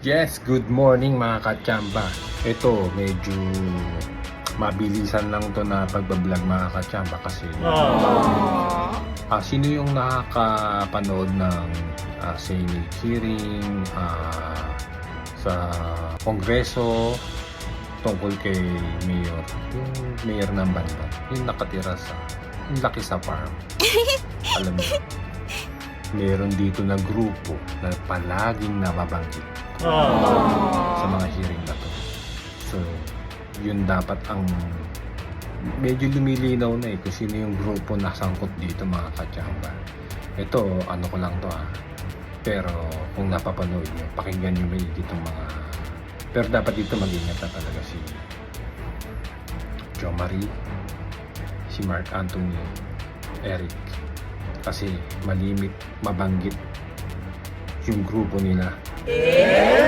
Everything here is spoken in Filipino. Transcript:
Yes, good morning mga kachamba. Ito, medyo mabilisan lang to na pagbablog mga kachamba kasi ah, sino yung nakakapanood ng ah, Senate hearing ah, sa Kongreso tungkol kay Mayor, yung Mayor ng banda, yung nakatira sa, yung laki sa farm. Alam mo, meron dito na grupo na palaging nababanggit sa mga hearing na to. So, yun dapat ang medyo lumilinaw na eh kung sino yung grupo na sangkot dito mga katsamba. Ito, ano ko lang to ha. Pero kung napapanood nyo, pakinggan nyo may dito mga... Pero dapat dito mag-ingat na talaga si Jo Marie, si Mark Anthony, Eric. Kasi malimit, mabanggit yung grupo nila